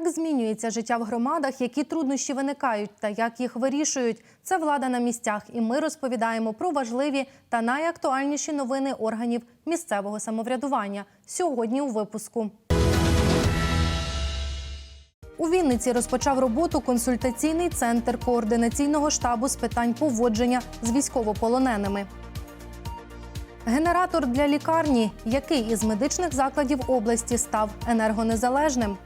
Як змінюється життя в громадах, які труднощі виникають та як їх вирішують? Це влада на місцях, і ми розповідаємо про важливі та найактуальніші новини органів місцевого самоврядування сьогодні у випуску. У Вінниці розпочав роботу консультаційний центр координаційного штабу з питань поводження з військовополоненими. Генератор для лікарні, який із медичних закладів області став енергонезалежним.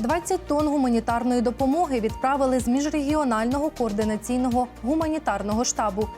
20 тонн гуманітарної допомоги відправили з міжрегіонального координаційного гуманітарного штабу.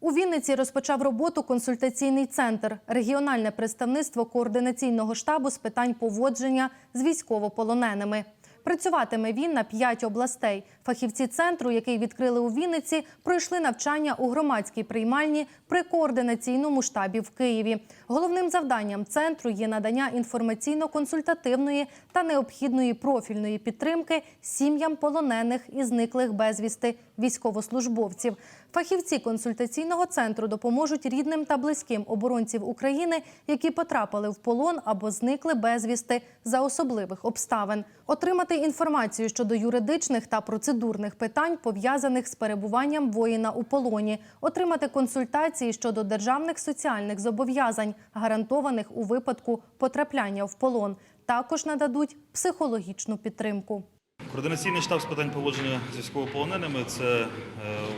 У Вінниці розпочав роботу консультаційний центр, регіональне представництво координаційного штабу з питань поводження з військовополоненими. Працюватиме він на п'ять областей. Фахівці центру, який відкрили у Вінниці, пройшли навчання у громадській приймальні при координаційному штабі в Києві. Головним завданням центру є надання інформаційно-консультативної та необхідної профільної підтримки сім'ям полонених і зниклих безвісти військовослужбовців. Фахівці консультаційного центру допоможуть рідним та близьким оборонців України, які потрапили в полон або зникли безвісти за особливих обставин. Отримати інформацію щодо юридичних та процедурних питань, пов'язаних з перебуванням воїна у полоні, отримати консультації щодо державних соціальних зобов'язань, гарантованих у випадку потрапляння в полон. Також нададуть психологічну підтримку. Координаційний штаб з питань поводження з військовополоненими це е,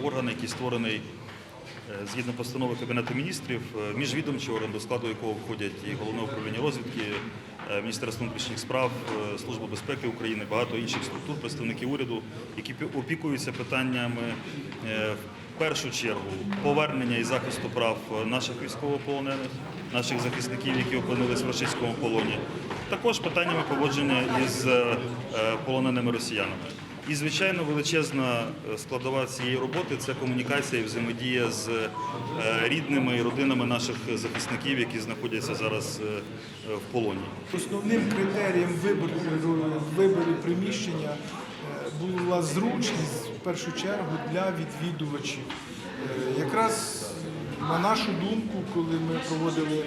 орган, який створений згідно постанови Кабінету міністрів, е, міжвідомчий орган, до складу якого входять і головне управління розвідки, е, Міністерство внутрішніх справ, е, Служба безпеки України, багато інших структур, представники уряду, які пі- опікуються питаннями е, в першу чергу повернення і захисту прав е, наших військовополонених, наших захисників, які опинились в російському полоні. Також питаннями поводження із е, полоненими росіянами. І, звичайно, величезна е, складова цієї роботи це комунікація і взаємодія з е, рідними і родинами наших захисників, які знаходяться зараз е, в полоні. Основним критерієм вибору, вибору приміщення була зручність в першу чергу для відвідувачів. Якраз на нашу думку, коли ми проводили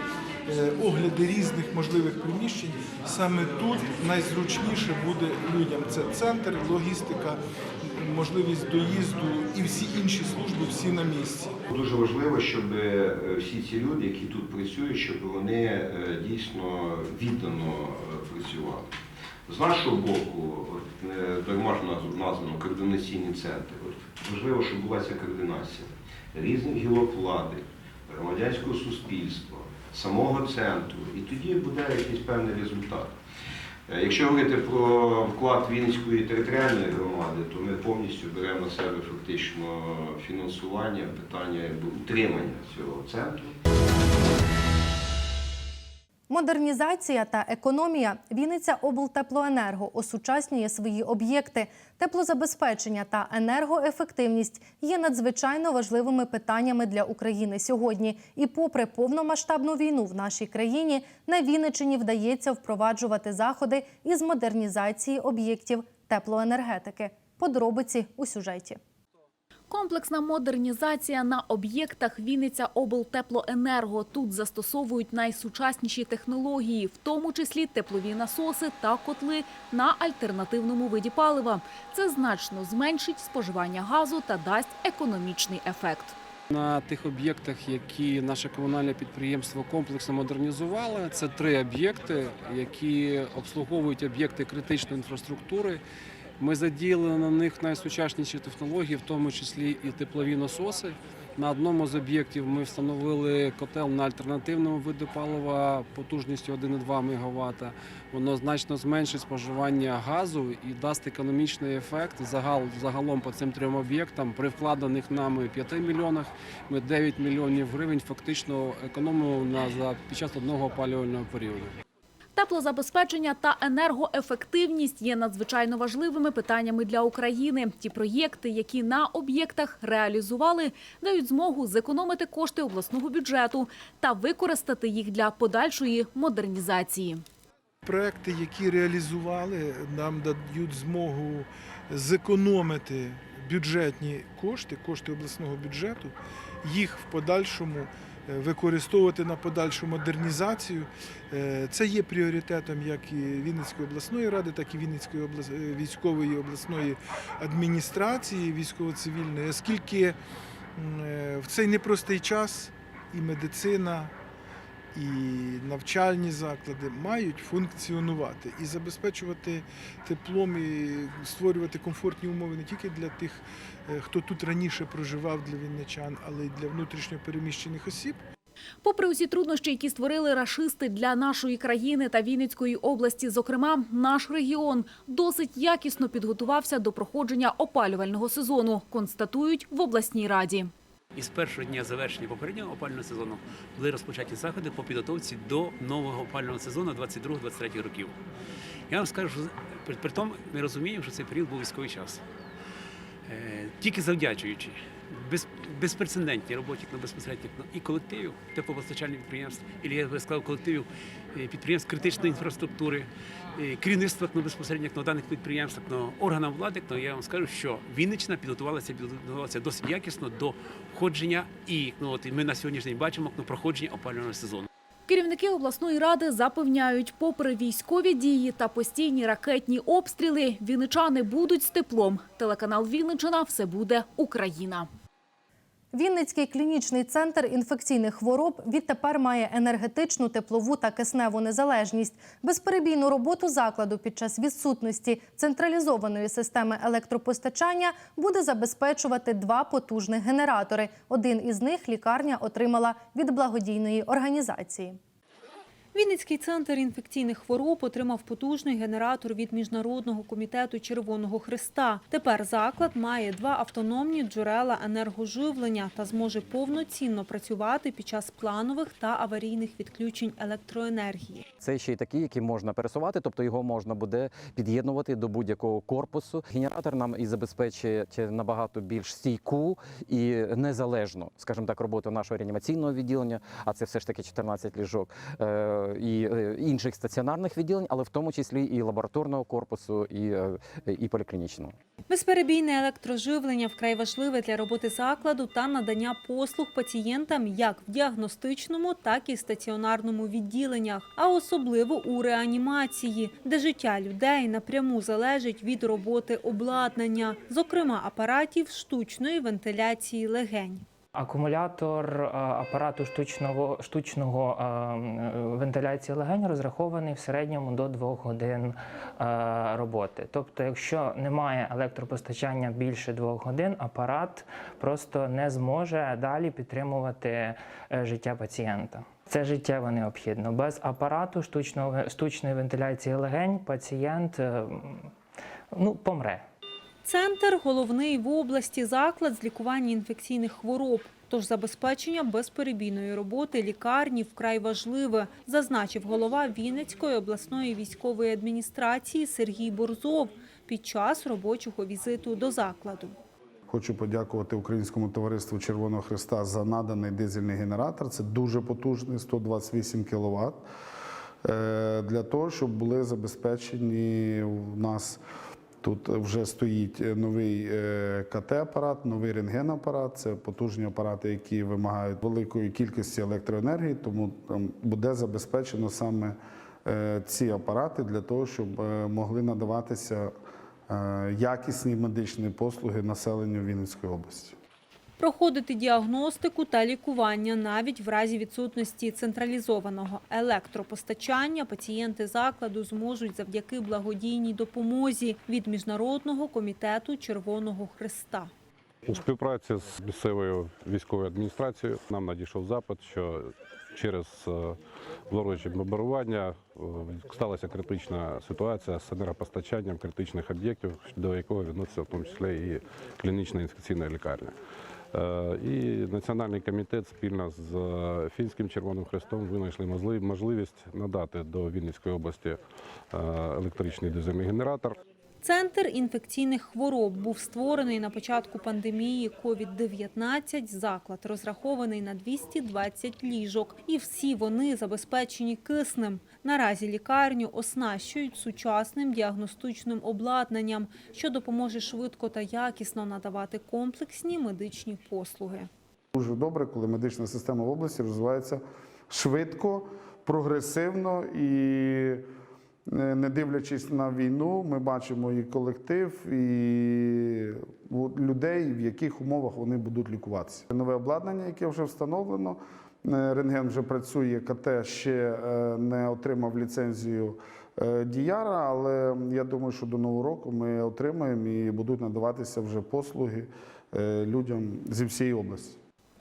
огляди різних можливих приміщень, саме тут найзручніше буде людям. Це центр, логістика, можливість доїзду і всі інші служби всі на місці. Дуже важливо, щоб е, всі ці люди, які тут працюють, щоб вони е, дійсно віддано е, працювали. З нашого боку, е, дарма названо координаційний центр. Важливо, щоб була ця координація різних гілок влади, громадянського суспільства, самого центру, і тоді буде якийсь певний результат. Е, Якщо говорити про вклад Вінницької територіальної громади, то ми повністю беремо на себе фактично фінансування, питання утримання цього центру. Модернізація та економія Вінниця облтеплоенерго осучаснює свої об'єкти. Теплозабезпечення та енергоефективність є надзвичайно важливими питаннями для України сьогодні. І, попри повномасштабну війну в нашій країні, на Вінниччині вдається впроваджувати заходи із модернізації об'єктів теплоенергетики. Подробиці у сюжеті. Комплексна модернізація на об'єктах Вінниця облтеплоенерго. Тут застосовують найсучасніші технології, в тому числі теплові насоси та котли на альтернативному виді палива. Це значно зменшить споживання газу та дасть економічний ефект. На тих об'єктах, які наше комунальне підприємство комплексно модернізувало, це три об'єкти, які обслуговують об'єкти критичної інфраструктури. Ми задіяли на них найсучасніші технології, в тому числі і теплові насоси. На одному з об'єктів ми встановили котел на альтернативному виду палива потужністю 1,2 МВт. Воно значно зменшить споживання газу і дасть економічний ефект. Загал, загалом по цим трьом об'єктам при вкладених нами 5 мільйонах ми 9 мільйонів гривень фактично економимо на за під час одного опалювального періоду. Теплозабезпечення та енергоефективність є надзвичайно важливими питаннями для України. Ті проєкти, які на об'єктах реалізували, дають змогу зекономити кошти обласного бюджету та використати їх для подальшої модернізації. Проекти, які реалізували, нам дають змогу зекономити бюджетні кошти, кошти обласного бюджету, їх в подальшому використовувати на подальшу модернізацію. Е, Це є пріоритетом як і Вінницької обласної ради, так і Вінницької облас... е, військової обласної адміністрації військово-цивільної, оскільки е, в цей непростий час і медицина, і навчальні заклади мають функціонувати і забезпечувати теплом і створювати комфортні умови не тільки для тих, е, хто тут раніше проживав для вінничан, але й для внутрішньо переміщених осіб. Попри усі труднощі, які створили рашисти для нашої країни та Вінницької області, зокрема, наш регіон досить якісно підготувався до проходження опалювального сезону, констатують в обласній раді. І з першого дня завершення попереднього опалювального сезону були розпочаті заходи по підготовці до нового опалювального сезону 22-23 років. Я вам скажу, що при, тому ми розуміємо, що цей період був військовий час. Е, тільки завдячуючи без, безпрецедентній роботі безпосередньо і колективів теплопостачальних підприємств, і я би сказав колективів е, підприємств критичної інфраструктури, керівництва ну, безпосередньо ну, даних підприємств, ну, органам влади, ну, я вам скажу, що Вінниччина підготувалася, підготувалася досить якісно до входження, і ну, от, ми на сьогоднішній день бачимо ну, проходження опалювального сезону. Керівники обласної ради запевняють, попри військові дії та постійні ракетні обстріли, вінничани будуть з теплом. Телеканал Вінничина – все буде Україна. Вінницький клінічний центр інфекційних хвороб відтепер має енергетичну, теплову та кисневу незалежність. Безперебійну роботу закладу під час відсутності централізованої системи електропостачання буде забезпечувати два потужних генератори. Один із них лікарня отримала від благодійної організації. Вінницький центр інфекційних хвороб отримав потужний генератор від Міжнародного комітету Червоного Христа. Тепер заклад має два автономні джерела енергоживлення та зможе повноцінно працювати під час планових та аварійних відключень електроенергії. Це ще й такий, який можна пересувати, тобто його можна буде під'єднувати до будь-якого корпусу. Генератор нам і забезпечує набагато більш стійку і незалежну, скажімо так, роботу нашого реанімаційного відділення, а це все ж таки 14 ліжок. Е, І е, інших стаціонарних відділень, але в тому числі і лабораторного корпусу, і, е, і поліклінічного. Безперебійне електроживлення вкрай важливе для роботи закладу та надання послуг пацієнтам як в діагностичному, так і стаціонарному відділеннях, а особливо у реанімації, де життя людей напряму залежить від роботи обладнання, зокрема апаратів штучної вентиляції легень. Акумулятор е, апарату штучного, штучного е, вентиляції легень розрахований в середньому до 2 годин е, роботи. Тобто, якщо немає електропостачання більше 2 годин, апарат просто не зможе далі підтримувати життя пацієнта. Це життєво необхідно. Без апарату штучного, штучної вентиляції легень пацієнт ну, помре. Центр головний в області заклад з лікування інфекційних хвороб. Тож забезпечення безперебійної роботи лікарні вкрай важливе, зазначив голова Вінницької обласної військової адміністрації Сергій Борзов під час робочого візиту до закладу. Хочу подякувати Українському товариству Червоного Христа за наданий дизельний генератор. Це дуже потужний 128 кВт. Для того, щоб були забезпечені у нас тут вже стоїть новий е, КТ-апарат, новий рентген-апарат. Це потужні апарати, які вимагають великої кількості електроенергії, тому буде забезпечено саме е, ці апарати для того, щоб е, могли надаватися е, якісні медичні послуги населенню Вінницької області. Проходити діагностику та лікування навіть в разі відсутності централізованого електропостачання пацієнти закладу зможуть завдяки благодійній допомозі від Міжнародного комітету Червоного Христа. У співпраці з місцевою військовою адміністрацією нам надійшов запит, що через е, ворожі бомбардування е, сталася критична ситуація з енергопостачанням критичних об'єктів, до якого відноситься в тому числі і клінічна інфекційна лікарня. Е, І Національний комітет спільно з е, Фінським Червоним Хрестом винайшли можливість надати до Вінницької області е, електричний дизельний генератор. Центр інфекційних хвороб був створений на початку пандемії COVID-19. Заклад розрахований на 220 ліжок, і всі вони забезпечені киснем. Наразі лікарню оснащують сучасним діагностичним обладнанням, що допоможе швидко та якісно надавати комплексні медичні послуги. Дуже добре, коли медична система в області розвивається швидко, прогресивно і не дивлячись на війну, ми бачимо і колектив, і людей, в яких умовах вони будуть лікуватися. Нове обладнання, яке вже встановлено. е, Рентген вже працює, КТ ще е, не отримав ліцензію е, Діяра, але я думаю, що до нового року ми отримаємо і будуть надаватися вже послуги людям зі всієї області.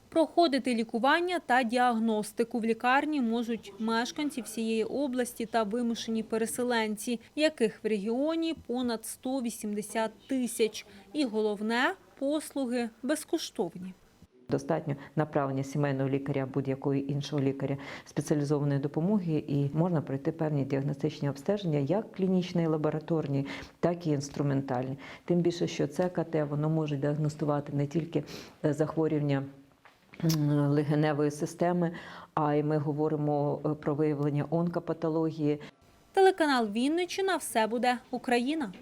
Проходити лікування та діагностику в лікарні можуть мешканці всієї області та вимушені переселенці, яких в регіоні понад 180 тисяч. І головне – послуги безкоштовні. Достатньо направлення сімейного лікаря, будь-якого іншого лікаря спеціалізованої допомоги, і можна пройти певні діагностичні обстеження, як клінічні, лабораторні, так і інструментальні. Тим більше, що це КТ воно може діагностувати не тільки е, захворювання легеневої системи, а й ми говоримо е, про виявлення онкопатології, Телеканал Вінниччина. «Все буде Україна».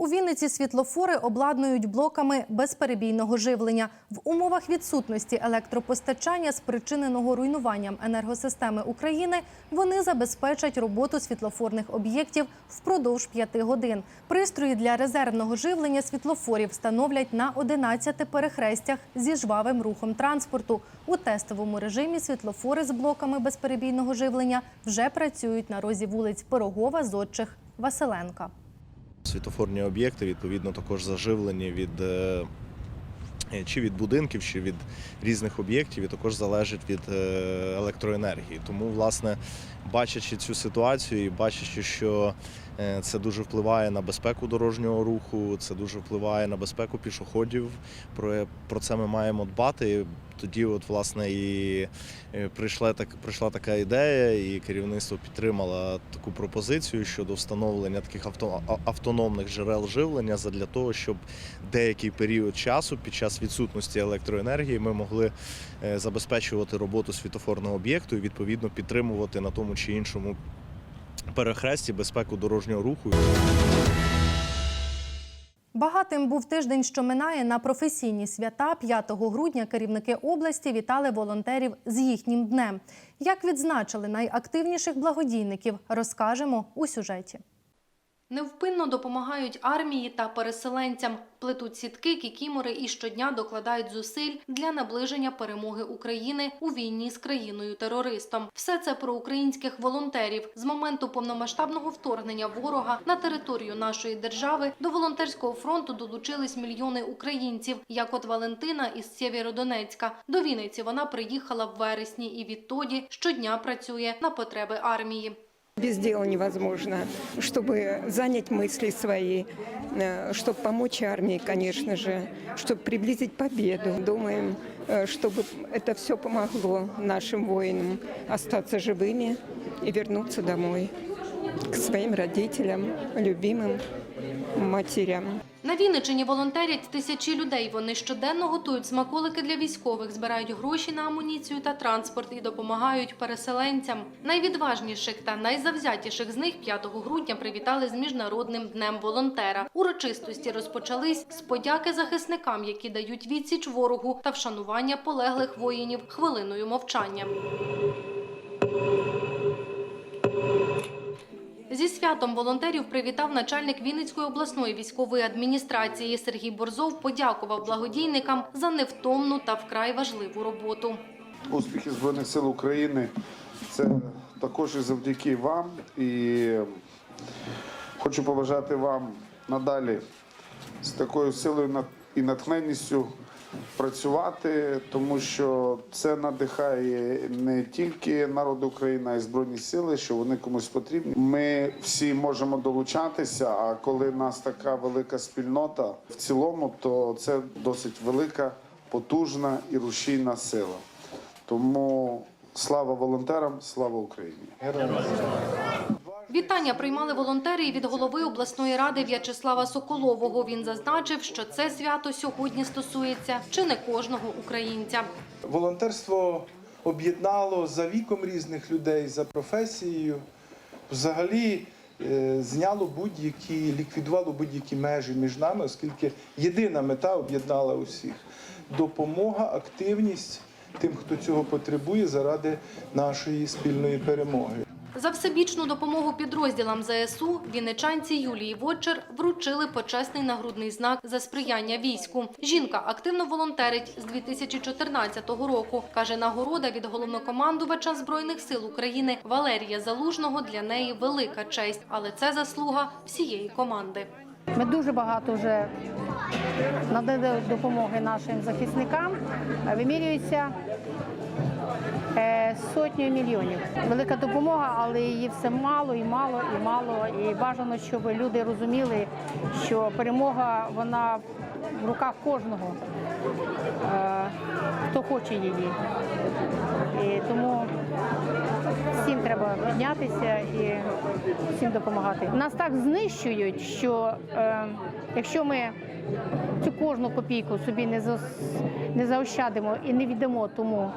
У Вінниці світлофори обладнують блоками безперебійного живлення. В умовах відсутності електропостачання, спричиненого руйнуванням енергосистеми України, вони забезпечать роботу світлофорних об'єктів впродовж п'яти годин. Пристрої для резервного живлення світлофорів встановлять на 11 перехрестях зі жвавим рухом транспорту. У тестовому режимі світлофори з блоками безперебійного живлення вже працюють на розі вулиць Пирогова, Зодчих, Василенка. Світофорні об'єкти відповідно також заживлені від е, е, чи від будинків, чи від різних об'єктів, і також залежить від е, електроенергії. Тому, власне, бачачи цю ситуацію і бачачи, що це дуже впливає на безпеку дорожнього руху, це дуже впливає на безпеку пішоходів. Про, про це ми маємо дбати. Тоді, от, власне, і е, прийшла, так, прийшла така ідея, і керівництво підтримало таку пропозицію щодо встановлення таких авто, автономних джерел живлення для того, щоб деякий період часу під час відсутності електроенергії ми могли е, забезпечувати роботу світофорного об'єкту і відповідно підтримувати на тому чи іншому перехресті безпеку дорожнього руху. Багатим був тиждень, що минає на професійні свята. 5 грудня керівники області вітали волонтерів з їхнім днем. Як відзначили найактивніших благодійників, розкажемо у сюжеті. Невпинно допомагають армії та переселенцям, плетуть сітки, кікімори і щодня докладають зусиль для наближення перемоги України у війні з країною-терористом. Все це про українських волонтерів. З моменту повномасштабного вторгнення ворога на територію нашої держави до волонтерського фронту долучились мільйони українців, як от Валентина із Сєвєродонецька. До Вінниці вона приїхала в вересні і відтоді щодня працює на потреби армії. Без дела невозможно. Чтобы занять мысли свои, чтобы помочь армии, конечно же, чтобы приблизить победу. Думаем, э, чтобы это все помогло нашим воинам остаться живыми и вернуться домой к своим родителям, любимым матерям. На Вінничині волонтерять тисячі людей. Вони щоденно готують смаколики для військових, збирають гроші на амуніцію та транспорт і допомагають переселенцям. Найвідважніших та найзавзятіших з них 5 грудня привітали з міжнародним днем волонтера. Урочистості розпочались з подяки захисникам, які дають відсіч ворогу та вшанування полеглих воїнів хвилиною мовчання. Зі святом волонтерів привітав начальник Вінницької обласної військової адміністрації Сергій Борзов. Подякував благодійникам за невтомну та вкрай важливу роботу. Успіхи Збройних сил України це також і завдяки вам. І хочу побажати вам надалі з такою силою і натхненністю працювати, тому що це надихає не тільки народ України, а й Збройні сили, що вони комусь потрібні. Ми всі можемо долучатися, а коли нас така велика спільнота в цілому, то це досить велика, потужна і рушійна сила. Тому слава волонтерам, слава Україні! Вітання приймали волонтери від голови обласної ради В'ячеслава Соколового. Він зазначив, що це свято сьогодні стосується чи не кожного українця. Волонтерство об'єднало за віком різних людей, за професією. Взагалі е, зняло будь-які, ліквідувало будь-які межі між нами, оскільки єдина мета об'єднала усіх. допомога, активність тим, хто цього потребує, заради нашої спільної перемоги. За всебічну допомогу підрозділам ЗСУ вінничанці Юлії Вотчер вручили почесний нагрудний знак за сприяння війську. Жінка активно волонтерить з 2014 року. Каже, нагорода від головнокомандувача Збройних сил України Валерія Залужного для неї велика честь, але це заслуга всієї команди. Ми дуже багато вже надали допомоги нашим захисникам. Вимірюється е, сотнею мільйонів. Велика допомога, але її все мало і мало і мало. І бажано, щоб люди розуміли, що перемога вона в руках кожного, е, хто хоче її. І тому всім треба піднятися і всім допомагати. Нас так знищують, що е, якщо ми цю кожну копійку собі не, зас, не заощадимо і не віддамо тому,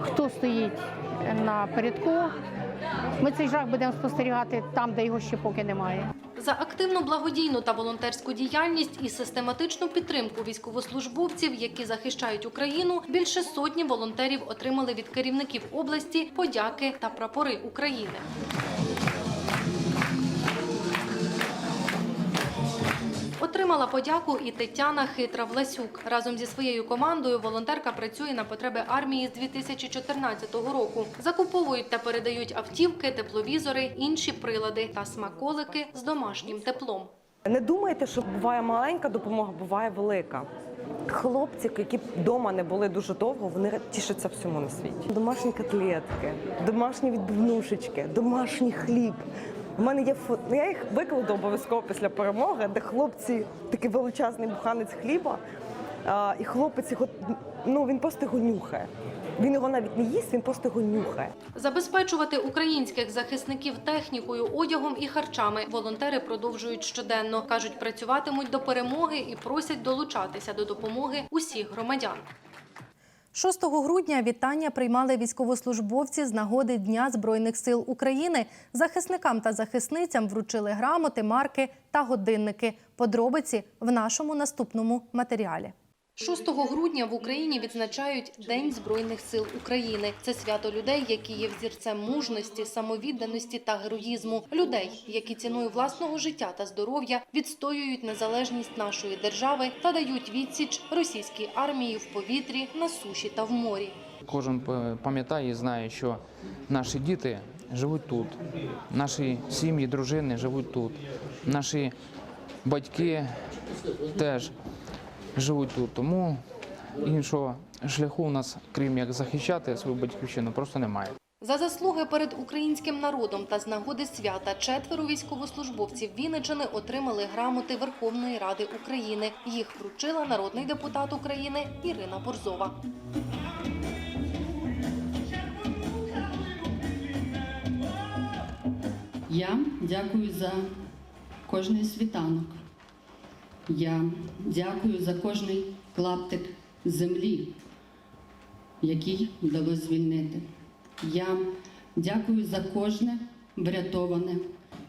хто стоїть на передку, ми цей жах будемо спостерігати там, де його ще поки немає. За активну благодійну та волонтерську діяльність і систематичну підтримку військовослужбовців, які захищають Україну, більше сотні волонтерів отримали від керівників області подяки та прапори України. Отримала подяку і Тетяна Хитра Власюк. Разом зі своєю командою волонтерка працює на потреби армії з 2014 року. Закуповують та передають автівки, тепловізори, інші прилади та смаколики з домашнім теплом. Не думайте, що буває маленька допомога, буває велика. Хлопці, які вдома не були дуже довго, вони тішаться всьому на світі. Домашні котлетки, домашні відбивнушечки, домашній хліб. У мене є фото, я їх викладу обов'язково після перемоги, де хлопці такий величезний буханець хліба, а, і хлопець його ну він просто його нюхає. Він його навіть не їсть, він просто його нюхає. Забезпечувати українських захисників технікою, одягом і харчами волонтери продовжують щоденно. кажуть, працюватимуть до перемоги і просять долучатися до допомоги усіх громадян. 6 грудня вітання приймали військовослужбовці з нагоди Дня Збройних сил України. Захисникам та захисницям вручили грамоти, марки та годинники. Подробиці в нашому наступному матеріалі. 6 грудня в Україні відзначають День Збройних сил України. Це свято людей, які є взірцем мужності, самовідданості та героїзму. Людей, які ціною власного життя та здоров'я відстоюють незалежність нашої держави та дають відсіч російській армії в повітрі, на суші та в морі. Кожен пам'ятає і знає, що наші діти живуть тут, наші сім'ї, дружини живуть тут, наші батьки теж живуть тут. Тому іншого шляху у нас, крім як захищати свою батьківщину, просто немає. За заслуги перед українським народом та з нагоди свята четверо військовослужбовців Вінничини отримали грамоти Верховної Ради України. Їх вручила народний депутат України Ірина Борзова. Я дякую за кожний світанок. Я дякую за кожний клаптик землі, який вдалося звільнити. Я дякую за кожне врятоване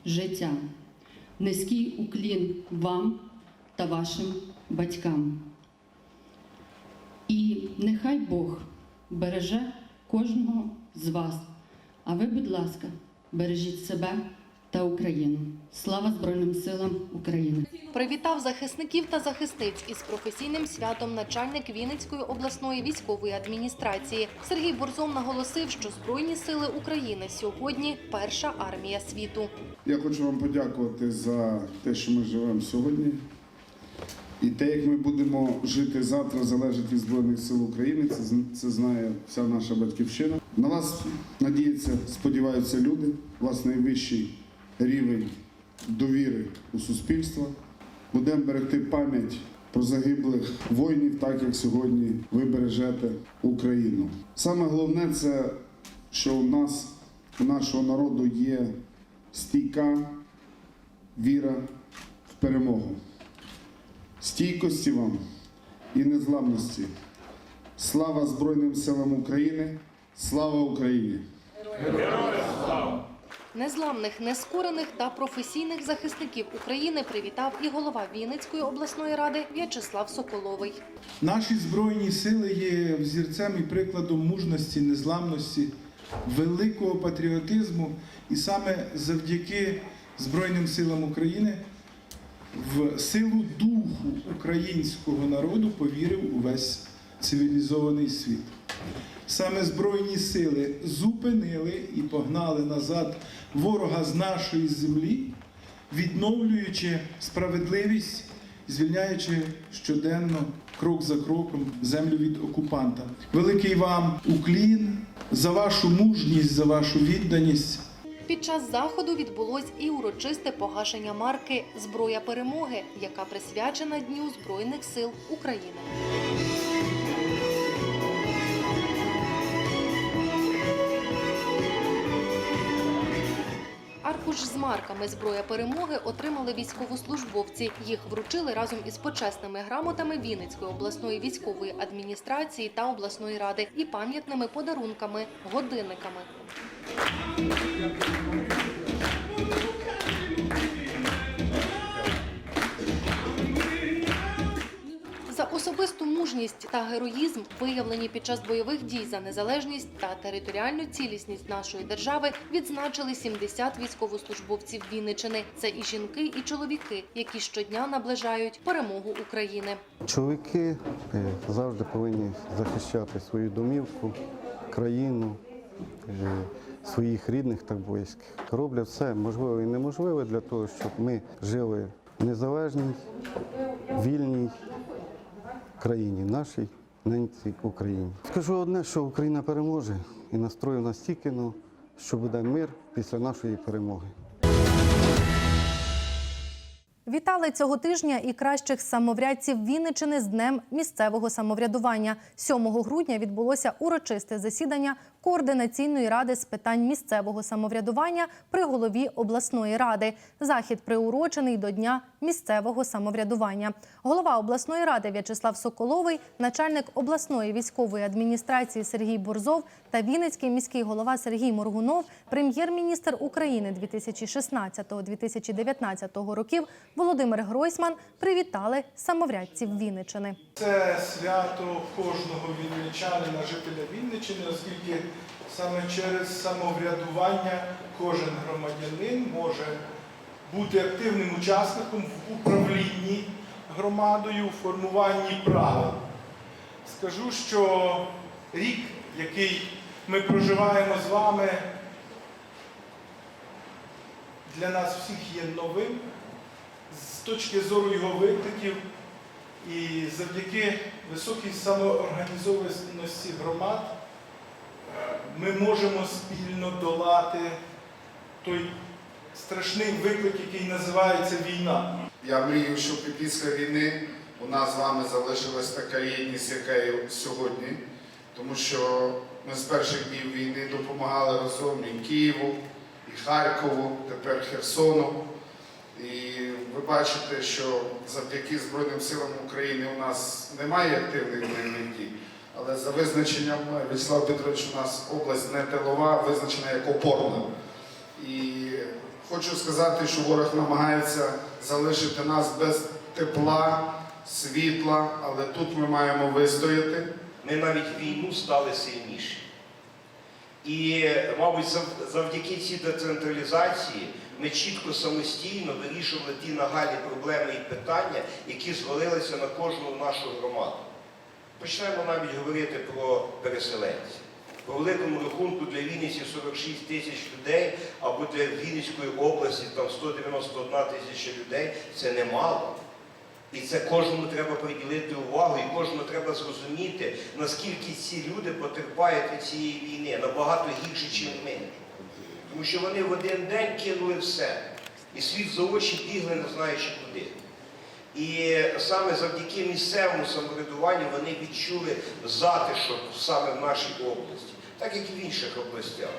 життя. Низький уклін вам та вашим батькам. І нехай Бог береже кожного з вас. А ви, будь ласка, бережіть себе та Україну. Слава Збройним силам України! Привітав захисників та захисниць із професійним святом начальник Вінницької обласної військової адміністрації. Сергій Борзов наголосив, що Збройні сили України сьогодні перша армія світу. Я хочу вам подякувати за те, що ми живемо сьогодні. І те, як ми будемо жити завтра, залежить від Збройних сил України. Це, з- це знає вся наша батьківщина. На вас надіються, сподіваються люди. У вас найвищий рівень довіри у суспільство. Будемо берегти пам'ять про загиблих воїнів, так як сьогодні ви бережете Україну. Саме головне це, що у нас, у нашого народу є стійка віра в перемогу. Стійкості вам і незламності. Слава Збройним силам України! Слава Україні! Незламних, нескорених та професійних захисників України привітав і голова Вінницької обласної ради В'ячеслав Соколовий. Наші збройні сили є взірцем і прикладом мужності, незламності, великого патріотизму, і саме завдяки Збройним силам України в силу духу українського народу повірив увесь цивілізований світ. Саме Збройні сили зупинили і погнали назад ворога з нашої землі, відновлюючи справедливість, звільняючи щоденно, крок за кроком, землю від окупанта. Великий вам уклін за вашу мужність, за вашу відданість. Під час заходу відбулось і урочисте погашення марки Зброя перемоги, яка присвячена Дню Збройних сил України. Аркуш з марками Зброя перемоги отримали військовослужбовці. Їх вручили разом із почесними грамотами Вінницької обласної військової адміністрації та обласної ради і пам'ятними подарунками, годинниками. Особисту мужність та героїзм, виявлені під час бойових дій за незалежність та територіальну цілісність нашої держави, відзначили 70 військовослужбовців Вінничини. Це і жінки, і чоловіки, які щодня наближають перемогу України. Чоловіки е, завжди повинні захищати свою домівку, країну, е, своїх рідних та близьких. Роблять все можливе і неможливе для того, щоб ми жили в незалежній, вільній країні, нашій ненці Україні. Скажу одне, що Україна переможе і настрою настільки, ну, що буде мир після нашої перемоги. Вітали цього тижня і кращих самоврядців Вінничини з Днем місцевого самоврядування. 7 грудня відбулося урочисте засідання Координаційної ради з питань місцевого самоврядування при голові обласної ради. Захід приурочений до Дня місцевого самоврядування. Голова обласної ради В'ячеслав Соколовий, начальник обласної військової адміністрації Сергій Борзов та Вінницький міський голова Сергій Моргунов, прем'єр-міністр України 2016-2019 років Володимир Гройсман привітали самоврядців Вінничини. Це свято кожного вінничанина, жителя Вінниччини, оскільки саме через самоврядування кожен громадянин може бути активним учасником в управлінні громадою, у формуванні правил. Скажу, що рік, який ми проживаємо з вами, для нас всіх є новим з точки зору його викликів. І завдяки високій самоорганізованості громад ми можемо спільно долати той страшний виклик, який називається війна. Я мрію, щоб після війни у нас з вами залишилась така єдність, яка є сьогодні, тому що ми з перших днів війни допомагали разом і Києву, і Харкову, тепер Херсону. І ви бачите, що завдяки Збройним силам України у нас немає активних бойових дій, але за визначенням Вячеслав Петрович, у нас область не тилова, визначена як опорна. І хочу сказати, що ворог намагається залишити нас без тепла, світла, але тут ми маємо вистояти. Ми навіть війну стали сильніші. І, мабуть, завдяки цій децентралізації ми чітко самостійно вирішували ті нагальні проблеми і питання, які звалилися на кожну нашу громаду. Почнемо навіть говорити про переселенців. По великому рахунку для Вінниці 46 тисяч людей, або для Вінницької області там 191 тисяча людей це немало. І це кожному треба приділити увагу, і кожному треба зрозуміти, наскільки ці люди потерпають від цієї війни набагато гірше, ніж ми. Тому що вони в один день кинули все. І світ за очі бігли, не знаючи куди. І саме завдяки місцевому самоврядуванню вони відчули затишок саме в нашій області, так як і в інших областях.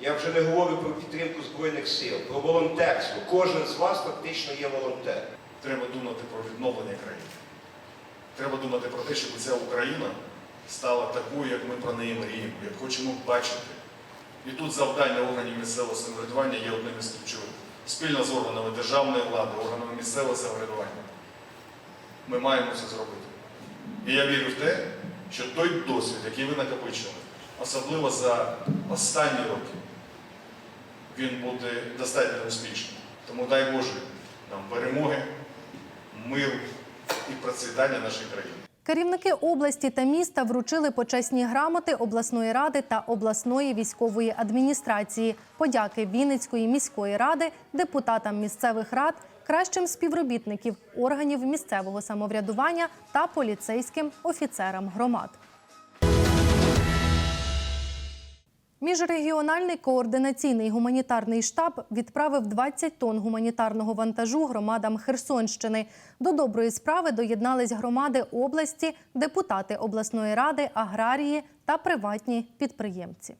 Я вже не говорю про підтримку Збройних сил, про волонтерство. Кожен з вас фактично є волонтер. Треба думати про відновлення країни. Треба думати про те, щоб ця Україна стала такою, як ми про неї мріємо, як хочемо бачити. І тут завдання органів місцевого самоврядування є одним із ключових. Спільно з органами державної влади, органами місцевого самоврядування. Ми маємо це зробити. І я вірю в те, що той досвід, який ви накопичили, особливо за останні роки, він буде достатньо успішним. Тому дай Боже нам перемоги, миру і процвітання нашої країни. Керівники області та міста вручили почесні грамоти обласної ради та обласної військової адміністрації, подяки Вінницької міської ради, депутатам місцевих рад, кращим співробітників органів місцевого самоврядування та поліцейським офіцерам громад. Міжрегіональний координаційний гуманітарний штаб відправив 20 тонн гуманітарного вантажу громадам Херсонщини. До доброї справи доєднались громади області, депутати обласної ради, аграрії та приватні підприємці.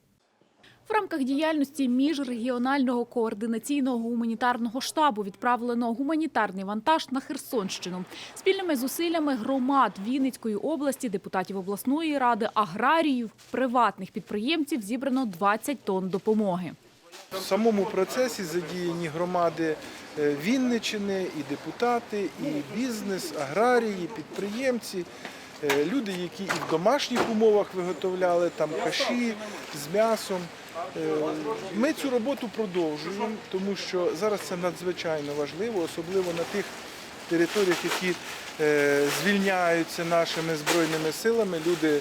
В рамках діяльності міжрегіонального координаційного гуманітарного штабу відправлено гуманітарний вантаж на Херсонщину. Спільними зусиллями громад Вінницької області, депутатів обласної ради, аграріїв, приватних підприємців зібрано 20 тонн допомоги. В самому процесі задіяні громади е, Вінничини, і депутати, і бізнес, аграрії, підприємці, е, люди, які і в домашніх умовах виготовляли там каші з м'ясом. Е, Ми цю роботу продовжуємо, тому що зараз це надзвичайно важливо, особливо на тих територіях, які е, звільняються нашими збройними силами. Люди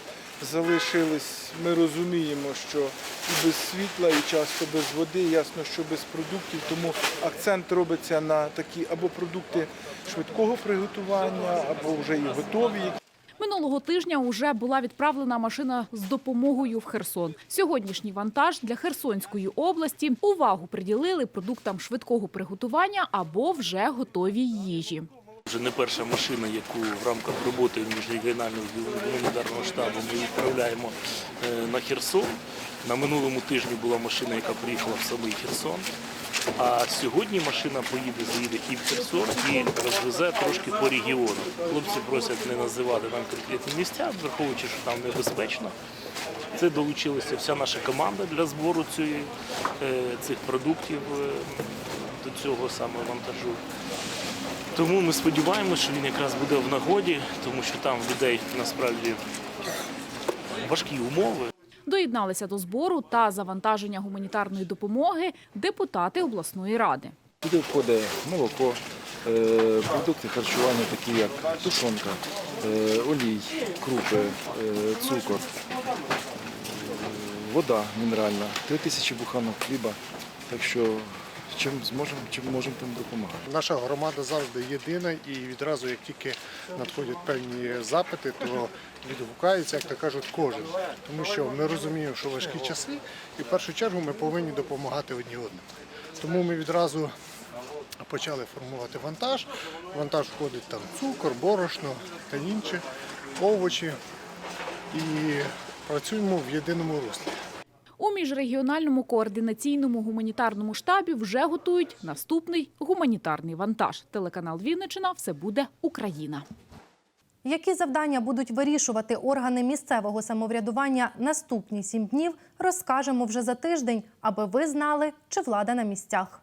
залишились, ми розуміємо, що і без світла, і часто без води, ясно, що без продуктів, тому акцент робиться на такі або продукти швидкого приготування, або вже і готові, Минулого тижня уже була відправлена машина з допомогою в Херсон. Сьогоднішній вантаж для Херсонської області увагу приділили продуктам швидкого приготування або вже готовій їжі. Вже не перша машина, яку в рамках роботи міжрегіонального гуманітарного штабу ми відправляємо е, на Херсон. На минулому тижні була машина, яка приїхала в самий Херсон. А сьогодні машина поїде, заїде і в Херсон, і розвезе трошки по регіону. Хлопці просять не називати нам конкретні місця, враховуючи, що там небезпечно. Це долучилася вся наша команда для збору цієї, е, цих продуктів е, до цього саме вантажу. Тому ми сподіваємося, що він якраз буде в нагоді, тому що там людей насправді важкі умови. Доєдналися до збору та завантаження гуманітарної допомоги депутати обласної ради. Туди входить молоко, е, продукти харчування, такі як тушонка, е, олій, крупи, е, цукор, вода мінеральна, три тисячі буханок хліба. Так що чим зможемо, чим можемо тим допомагати. Наша громада завжди єдина і відразу, як тільки надходять певні запити, то відгукається, як то кажуть, кожен. Тому що ми розуміємо, що важкі часи, і в першу чергу ми повинні допомагати одні одним. Тому ми відразу почали формувати вантаж. В Вантаж входить там цукор, борошно та інші овочі. І працюємо в єдиному руслі. У міжрегіональному координаційному гуманітарному штабі вже готують наступний гуманітарний вантаж. Телеканал Вінничина все буде Україна. Які завдання будуть вирішувати органи місцевого самоврядування наступні сім днів, розкажемо вже за тиждень, аби ви знали, чи влада на місцях.